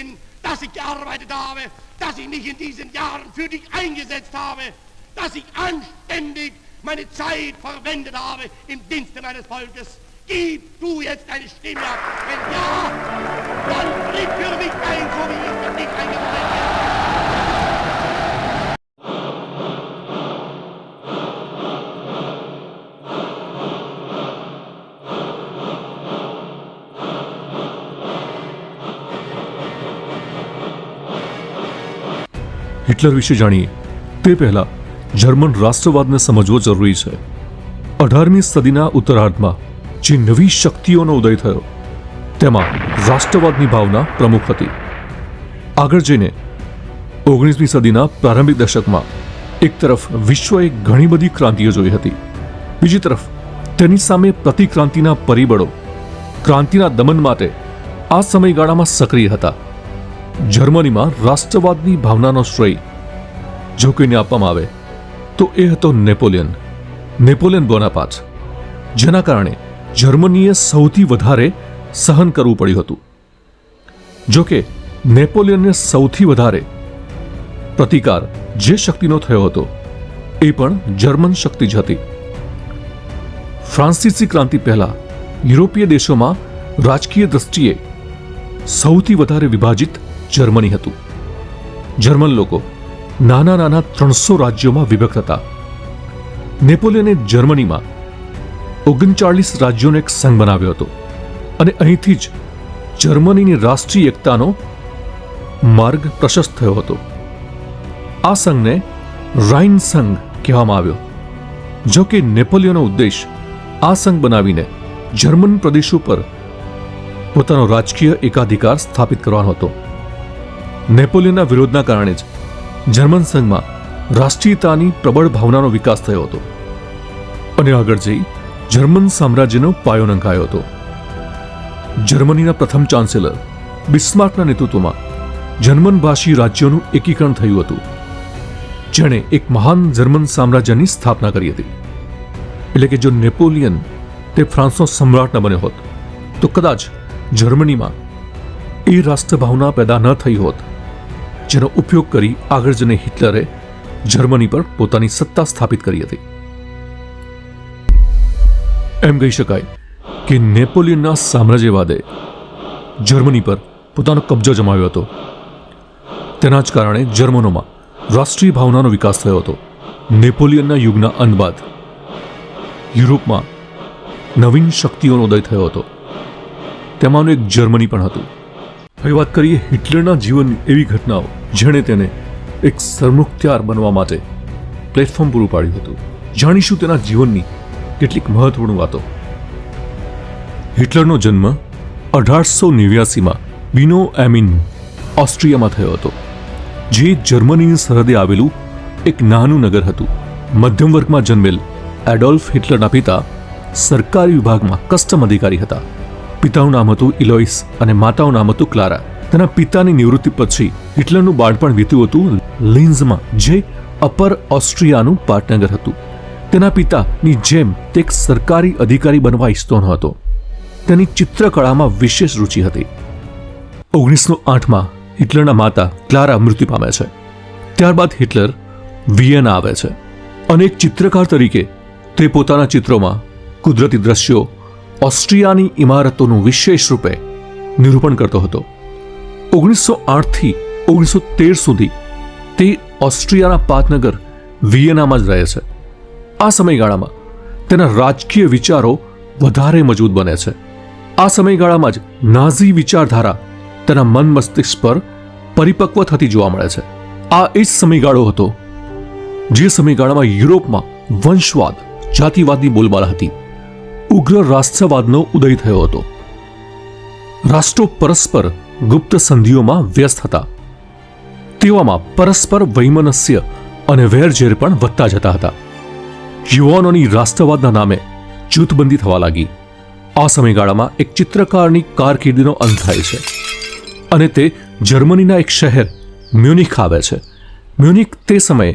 bin, dass ich gearbeitet habe, dass ich mich in diesen Jahren für dich eingesetzt habe, dass ich anständig meine Zeit verwendet habe im Dienste meines Volkes. Gib du jetzt deine Stimme. Wenn ja, dann tritt für mich ein, so wie ich für dich eingetreten bin. Hitler વિશે જાણીએ. તે પહેલા German રાષ્ટ્રવાદને સમજવો જરૂરી છે. અઢારમી સદીના ઉત્તરાર્ધમાં જે નવી શક્તિઓનો ઉદય થયો, તેમાં રાષ્ટ્રવાદની ભાવના પ્રમુખ હતી. આગળ જઈને ઓગણીસમી સદીના પ્રારંભિક દશકમાં એક તરફ વિશ્વએ ઘણી બધી ક્રાંતિઓ જોઈ હતી. બીજી તરફ તેની સામે પ્રતિક્રાંતિના પરિબળો ક્રાંતિના દમન માટે આ સમયગાળામાં સક્રિય હતા. જર્મનીમાં રાષ્ટ્રવાદની ભાવનાનો શ્રેય જો કોઈને આપવામાં આવે તો એ હતો નેપોલિયન. નેપોલિયન બોનાપાચ જેના કારણે જર્મનીએ સૌથી વધારે સહન કરવું પડ્યું હતું. જોકે નેપોલિયનને સૌથી વધારે પ્રતિકાર જે શક્તિનો થયો હતો એ પણ જર્મન શક્તિ જ હતી. ફ્રાન્સિસી ક્રાંતિ પહેલા યુરોપીય દેશોમાં રાજકીય દ્રષ્ટિએ સૌથી વધારે વિભાજિત જર્મની હતું. જર્મન લોકો નાના નાના ત્રણસો રાજ્યોમાં વિભક્ત હતા. નેપોલિયને જર્મનીમાં ઓગણચાળીસ રાજ્યોનો એક સંઘ બનાવ્યો હતો અને અહીંથી જ જર્મનીની રાષ્ટ્રીય એકતાનો માર્ગ પ્રશસ્ત થયો હતો. આ સંઘને રાઇન સંઘ કહેવામાં આવ્યો. જો કે નેપોલિયનનો ઉદ્દેશ આ સંઘ બનાવીને જર્મન પ્રદેશો પર પોતાનો રાજકીય એકાધિકાર સ્થાપિત કરવાનો હતો. નેપોલિયનના વિરોધના કારણે જ જર્મન સંઘમાં રાષ્ટ્રીયતાની પ્રબળ ભાવનાનો વિકાસ થયો હતો. અને આગળ જઈ જર્મન સામ્રાજ્યનો પાયો નંખાયો હતો. જર્મનીના પ્રથમ ચાન્સેલર બિસ્માર્કના નેતૃત્વમાં જર્મન ભાષી રાજ્યોનું એકીકરણ થયું હતું. જેણે એક મહાન જર્મન સામ્રાજ્યની સ્થાપના કરી હતી. એટલે કે જો નેપોલિયન તે ફ્રાન્સનો સમ્રાટ ન બન્યો હોત, તો કદાચ જર્મનીમાં એ રાષ્ટ્રભાવના પેદા ન થઈ હોત. જેનો ઉપયોગ કરી આગળ જઈને હિટલરે જર્મની પર પોતાની સત્તા સ્થાપિત કરી હતી. એમ કહી શકાય કે નેપોલિયનના સામ્રાજ્યવાદે જર્મની પર પોતાનો કબજો જમાવ્યો હતો. તેના જ કારણે જર્મનોમાં રાષ્ટ્રીય ભાવનાનો વિકાસ થયો હતો. નેપોલિયનના યુગના અંત બાદ યુરોપમાં નવીન શક્તિઓનો ઉદય થયો હતો. તેમાંનું એક જર્મની પણ હતું. હવે વાત કરીએ હિટલરના જીવનની એવી ઘટનાઓ. જેણે તેને એક સરમુખત્યાર બનવા માટે પ્લેટફોર્મ પૂરું પાડ્યું હતું. જાણીશું તેના જીવનની કેટલીક મહત્વપૂર્ણ વાતો. હિટલરનો જન્મ અઢારસો નેવ્યાસીમાં વિનો એમિન ઓસ્ટ્રિયામાં થયો હતો, જે જર્મનીની સરહદે આવેલું એક નાનું નગર હતું. મધ્યમ વર્ગમાં જન્મેલ એડોલ્ફ હિટલરના પિતા સરકારી વિભાગમાં કસ્ટમ અધિકારી હતા. પિતાનું નામ હતું ઇલોઇસ અને માતાનું નામ હતું ક્લારા. તેના પિતાની નિવૃત્તિ પછી હિટલરનું બાળપણ વીત્યું હતું લિન્ઝમાં, જે અપર ઓસ્ટ્રિયાનું પાટનગર હતું. તેના પિતાની જેમ તે એક સરકારી અધિકારી બનવા ઈચ્છતો ન હતો તેની ચિત્રકળામાં વિશેષ રુચિ હતી. ઓગણીસો આઠમાં હિટલરના માતા ક્લારા મૃત્યુ પામે છે. ત્યારબાદ હિટલર વિયેના આવે છે અને એક ચિત્રકાર તરીકે તે પોતાના ચિત્રોમાં કુદરતી દ્રશ્યો ઓસ્ટ્રિયાની ઇમારતોનું વિશેષ રૂપે નિરૂપણ કરતો હતો. ઓગણીસો આઠથી ઓગણીસો તેર સુધી તે ઓસ્ટ્રિયાના પાટનગર વિયેનામાં જ રહે છે. આ સમયગાળામાં તેના રાજકીય વિચારો વધારે મજબૂત બને છે. આ સમયગાળામાં જ નાઝી વિચારધારા તેના મન મસ્તિષ્ક પર પરિપક્વ થતી જોવા મળે છે. આ એ જ સમયગાળો હતો જે સમયગાળામાં યુરોપમાં વંશવાદ, જાતિવાદની બોલબાલા હતી. ઉગ્ર રાષ્ટ્રવાદનો ઉદય થયો હતો. રાષ્ટ્રો પરસ્પર ગુપ્ત સંધિઓમાં વ્યસ્ત હતા. તેવામાં પરસ્પર વૈમનસ્ય અને વેરઝેર પણ વધતા જતા હતા. યુવાનોની રાષ્ટ્રવાદના નામે જૂથબંધી થવા લાગી. આ સમયગાળામાં એક ચિત્રકારની કારકિર્દીનો અંત થાય છે અને તે જર્મનીના એક શહેર મ્યુનિક આવે છે. મ્યુનિક તે સમયે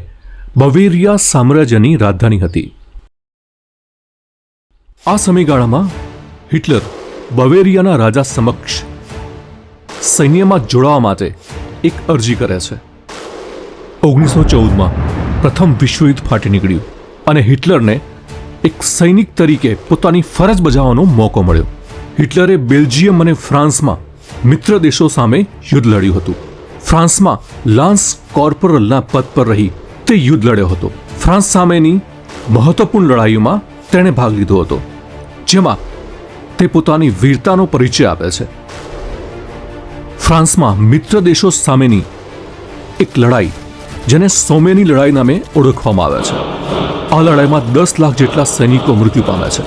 બવેરિયા સામ્રાજ્યની રાજધાની હતી. આ સમયગાળામાં હિટલર બવેરિયાના રાજા સમક્ષ સૈન્યમાં જોડાવા માટે એક અરજી કરે છે. ઓગણીસો ચૌદમાં પ્રથમ વિશ્વયુદ્ધ ફાટી નીકળ્યું અને હિટલરને એક સૈનિક તરીકે પોતાની ફરજ બજાવવાનો મોકો મળ્યો. હિટલરે બેલ્જિયમ અને ફ્રાન્સમાં મિત્ર દેશો સામે યુદ્ધ લડ્યું હતું. ફ્રાન્સમાં લાન્સ કોર્પોરલના પદ પર રહી તે યુદ્ધ લડ્યો હતો. ફ્રાન્સ સામેની મહત્વપૂર્ણ લડાઈઓમાં તેણે ભાગ લીધો હતો, જેમાં તે પોતાની વીરતાનો પરિચય આપે છે. ફ્રાન્સમાં મિત્ર દેશો સામેની એક લડાઈ, જેને સોમેની લડાઈ નામે ઓળખવામાં આવે છે. આ લડાઈમાં દસ લાખ જેટલા સૈનિકો મૃત્યુ પામે છે.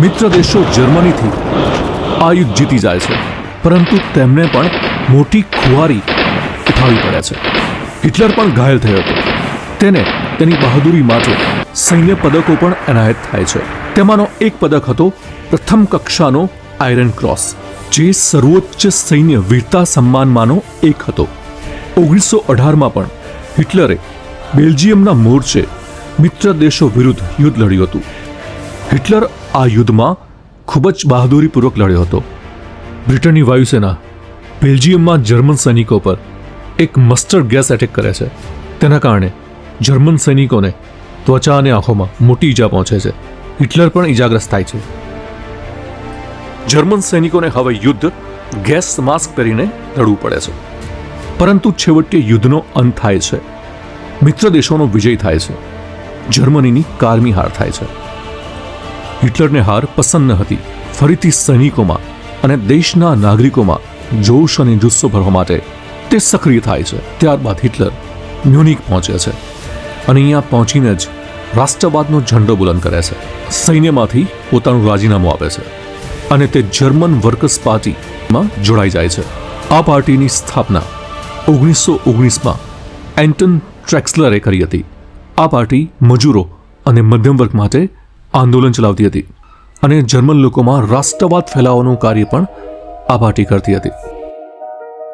મિત્ર દેશો જર્મનીથી આ યુદ્ધ જીતી જાય છે. પરંતુ તેમને પણ મોટી ખુવારી ઉઠાવવી પડે છે. હિટલર પણ ઘાયલ થયો હતો. તેને તેની બહાદુરી માટે સૈન્ય પદકો પણ એનાયત થાય છે. તેમાંનો એક પદક હતો પ્રથમ કક્ષાનો આયરન ક્રોસ. જે સર્વોચ્ચ સૈન્ય વીરતા સન્માનમાંનો એક હતો. ઓગણીસો અઢારમાં પણ હિટલરે બેલ્જિયમના મોરચે મિત્ર દેશો વિરુદ્ધ યુદ્ધ લડ્યું હતું. હિટલર આ યુદ્ધમાં ખૂબ જ બહાદુરીપૂર્વક લડ્યો હતો. બ્રિટનની વાયુસેના બેલ્જિયમમાં જર્મન સૈનિકો પર એક મસ્ટર્ડ ગેસ એટેક કરે છે. તેના કારણે જર્મન સૈનિકોને ત્વચા અને આંખોમાં મોટી ઈજા પહોંચે છે. હિટલર પણ ઈજાગ્રસ્ત થાય છે. જર્મન સૈનિકોને હવે યુદ્ધ, ગેસ માસ્ક પહેરીને લડવું પડે છે. પરંતુ છેવટે યુદ્ધનો અંત થાય છે. મિત્ર દેશોનો વિજય થાય છે. જર્મનીની કારમી હાર થાય છે. હિટલરને હાર પસંદ ન હતી. ફરીથી સૈનિકોમાં અને દેશના નાગરિકોમાં જોશ અને જુસ્સો ભરવા માટે તે સક્રિય થાય છે. ત્યારબાદ હિટલર મ્યુનિક પહોંચે છે અને અહીંયા પહોંચીને જ રાષ્ટ્રવાદનો ઝંડો બુલંદ કરે છે. સૈન્યમાંથી પોતાનું રાજીનામું આપે છે. અને તે જર્મન વર્કર્સ પાર્ટીમાં જોડાઈ જાય છે. આ પાર્ટીની સ્થાપના ઓગણીસો ઓગણીસમાં એન્ટન ટ્રેક્સલરે કરી હતી. આ પાર્ટી મજૂરો અને મધ્યમ વર્ગ માટે આંદોલન ચલાવતી હતી અને જર્મન લોકોમાં રાષ્ટ્રવાદ ફેલાવવાનું કાર્ય પણ આ પાર્ટી કરતી હતી.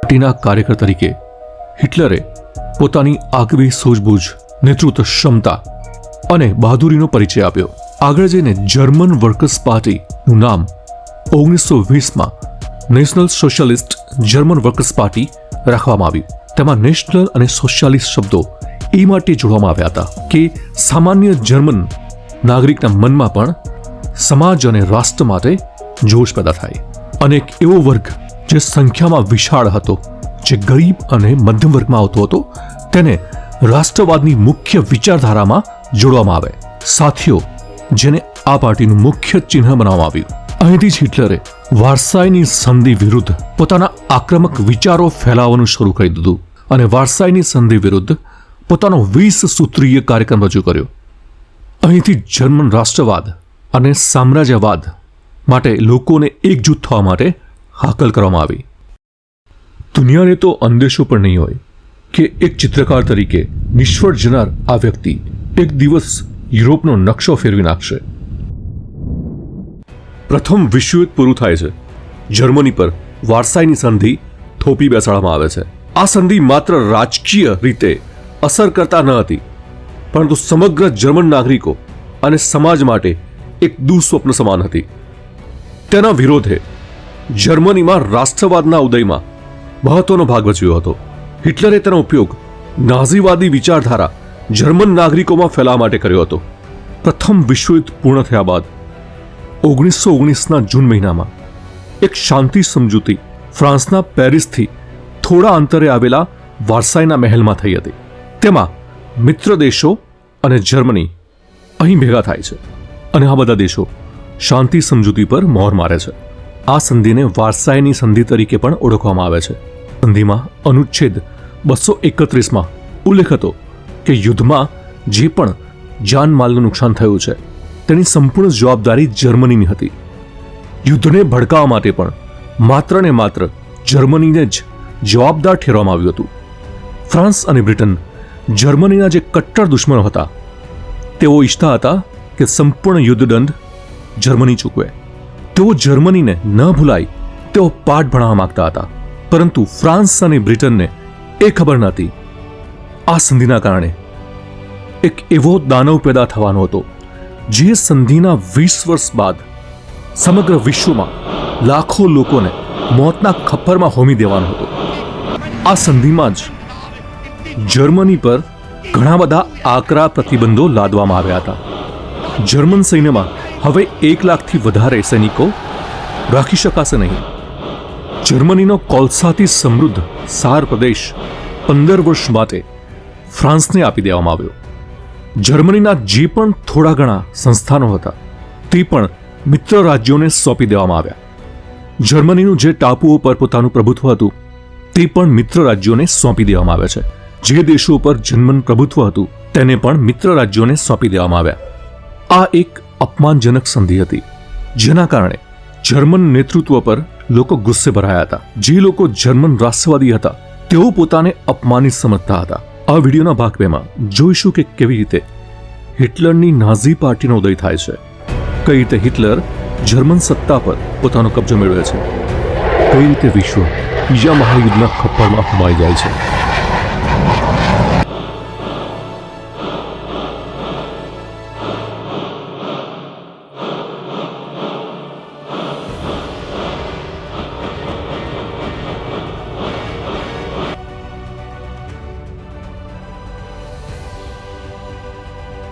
પાર્ટીના કાર્યકર તરીકે હિટલરે પોતાની આગવી સૂઝબૂઝ, નેતૃત્વ ક્ષમતા અને બહાદુરીનો પરિચય આપ્યો. આગળ જઈને જર્મન વર્કર્સ પાર્ટીનું નામ ઓગણીસો વીસમાં national socialist German workers party રાખવામાં આવી. તેમાં નેશનલ અને સોશિયાલિસ્ટ શબ્દો એ માટે જોડવામાં આવ્યા હતા કે સામાન્ય જર્મન નાગરિકના મનમાં પણ સમાજ અને રાષ્ટ્ર માટે જોશ પેદા થાય. અને એક એવો વર્ગ જે સંખ્યામાં વિશાળ હતો, જે ગરીબ અને મધ્યમ વર્ગમાં આવતો હતો, તેને રાષ્ટ્રવાદની મુખ્ય વિચારધારામાં જોડવામાં આવે. સાથીઓ, જેને આ પાર્ટીનું મુખ્ય ચિહ્ન બનાવવામાં આવ્યું. અહીંથી જ હિટલરે વારસાઈની સંધિ વિરુદ્ધ પોતાના આક્રમક વિચારો ફેલાવવાનું શરૂ કરી દીધું અને વારસાઈની સંધિ વિરુદ્ધ પોતાનો વીસ સૂત્રીય કાર્યક્રમ રજૂ કર્યો. અહીંથી જર્મન રાષ્ટ્રવાદ અને સામ્રાજ્યવાદ માટે લોકોને એકજૂથ થવા માટે હાકલ કરવામાં આવી. દુનિયાને તો અંદેશો પણ નહીં હોય કે એક ચિત્રકાર તરીકે નિષ્ફળ જનાર આ વ્યક્તિ એક દિવસ યુરોપનો નકશો ફેરવી નાખશે. પ્રથમ વિશ્વયુદ્ધ પૂરું થાય છે. જર્મની પર વારસાઈની સંધિ થોપી બેસાડવામાં આવે છે. આ સંધિ માત્ર રાજકીય રીતે અસર કરતા ન હતી, પરંતુ સમગ્ર જર્મન નાગરિકો અને સમાજ માટે એક દુઃસ્વપ્ન સમાન હતી. તેના વિરોધે જર્મનીમાં રાષ્ટ્રવાદના ઉદયમાં મહત્વનો ભાગ ભજવ્યો હતો. હિટલરે તેનો ઉપયોગ નાઝીવાદી વિચારધારા જર્મન નાગરિકોમાં ફેલાવા માટે કર્યો હતો. પ્રથમ વિશ્વયુદ્ધ પૂર્ણ થયા બાદ ઓગણીસો ઓગણીસના જૂન મહિનામાં એક શાંતિ સમજૂતી ફ્રાન્સના પેરિસથી થોડા અંતરે આવેલા વારસાઈના મહેલમાં થઈ હતી. તેમાં મિત્ર દેશો અને જર્મની અહીં ભેગા થાય છે અને આ બધા દેશો શાંતિ સમજૂતી પર મોહર મારે છે. આ સંધિને વારસાઈની સંધિ તરીકે પણ ઓળખવામાં આવે છે. સંધિમાં અનુચ્છેદ બસો એકત્રીસમાં ઉલ્લેખ હતો કે યુદ્ધમાં જે પણ જાનમાલનું નુકસાન થયું છે તેની સંપૂર્ણ જવાબદારી જર્મનીની હતી. યુદ્ધને ભડકાવવા માટે પણ માત્ર ને માત્ર જર્મનીને જ જવાબદાર ઠેરવામાં આવ્યું હતું. ફ્રાન્સ અને બ્રિટન જર્મનીના જે કટ્ટર દુશ્મનો હતા, તેઓ ઈચ્છતા હતા કે સંપૂર્ણ યુદ્ધ દંડ જર્મની ચૂકવે. તેઓ જર્મનીને ન ભૂલાય તેઓ પાઠ ભણાવવા માંગતા હતા. પરંતુ ફ્રાન્સ અને બ્રિટનને એ ખબર નહોતી. આ સંધિના કારણે એક એવો દાનવ પેદા થવાનો હતો જે સંધિના વીસ વર્ષ બાદ સમગ્ર વિશ્વમાં લાખો લોકોને મોતના ખપ્પરમાં હોમી દેવાનો હતો. આ સંધિમાં જ જર્મની પર ઘણા બધા આકરા પ્રતિબંધો લાદવામાં આવ્યા હતા. જર્મન સૈન્યમાં હવે એક લાખથી વધારે સૈનિકો રાખી શકાશે નહીં. જર્મનીનો કોલસાથી સમૃદ્ધ સાર પ્રદેશ પંદર વર્ષ માટે ફ્રાન્સને આપી દેવામાં આવ્યો. જર્મનીના જે પણ થોડા ઘણા સંસ્થાનો હતા, તે પણ મિત્ર રાજ્યોને સોંપી દેવામાં આવ્યા. જર્મનીનું જે ટાપુઓ પર પોતાનું પ્રભુત્વ હતું, તે પણ મિત્ર રાજ્યોને સોંપી દેવામાં આવે છે. જે દેશો પર જર્મન પ્રભુત્વ હતું, તેને પણ મિત્ર રાજ્યોને સોંપી દેવામાં આવ્યા. આ એક અપમાનજનક સંધિ હતી, જેના કારણે જર્મન નેતૃત્વ પર લોકો ગુસ્સે ભરાયા હતા. જે લોકો જર્મન રાષ્ટ્રવાદી હતા, તેઓ પોતાને અપમાનિત સમજતા હતા. આ વિડીયોના ભાગ બેમાં જોઈશું કે કેવી રીતે હિટલરની નાઝી પાર્ટીનો ઉદય થાય છે. કઈ રીતે હિટલર જર્મન સત્તા પર પોતાનો કબજો મેળવે છે. કઈ રીતે વિશ્વ બીજા મહાયુદ્ધના ખપ્પરમાં હુમાઈ જાય છે.